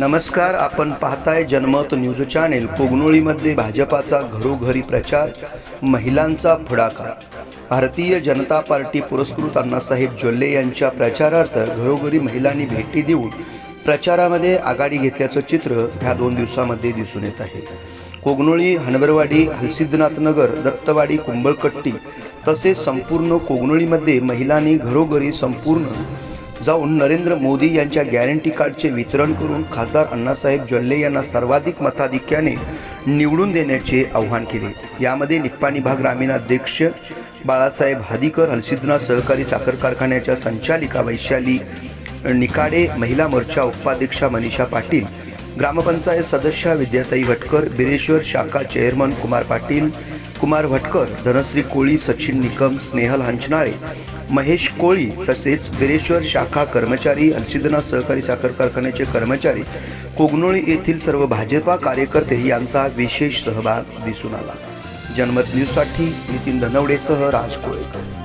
नमस्कार आपण पाहताय जनमत न्यूज चॅनेल. कोगनोळीमध्ये भाजपाचा घरोघरी प्रचार महिलांचा पुढाकार भारतीय जनता पार्टी पुरस्कृत अण्णासाहेब जोल्ले यांच्या प्रचारार्थ घरोघरी महिलांनी भेटी देऊन प्रचारामध्ये आघाडी घेतल्याचं चित्र ह्या दोन दिवसामध्ये दिसून येत आहे. कोगनोळी हनवरवाडी हलसिद्धनाथनगर दत्तवाडी कुंभळकट्टी तसेच संपूर्ण कोगनोळीमध्ये महिलांनी घरोघरी संपूर्ण जाऊन नरेंद्र मोदी यांच्या गॅरंटी कार्डचे वितरण करून खासदार अण्णासाहेब जोल्ले यांना सर्वाधिक मताधिक्याने निवडून देण्याचे आव्हान केले. यामध्ये निप्पाणी भाग ग्रामीण अध्यक्ष बाळासाहेब हादीकर हलसिद्धनाथ सहकारी साखर कारखान्याच्या संचालिका वैशाली निकाडे महिला मोर्चा उपाध्यक्षा मनीषा पाटील ग्रामपंचायत सदस्य विद्याताई भटकर बिरेश्वर शाखा चेअरमन कुमार पाटील कुमार भटकर धनश्री कोळी सचिन निकम स्नेहल हंचनाळे महेश कोळी तसेच बिरेश्वर शाखा कर्मचारी हर्षिदना सहकारी साखर कारखान्याचे कर्मचारी कोगनोळी येथील सर्व भाजपा कार्यकर्ते यांचा विशेष सहभाग दिसून आला. जनमत न्यूजसाठी नितीन धनवडेसह राज कोळेकर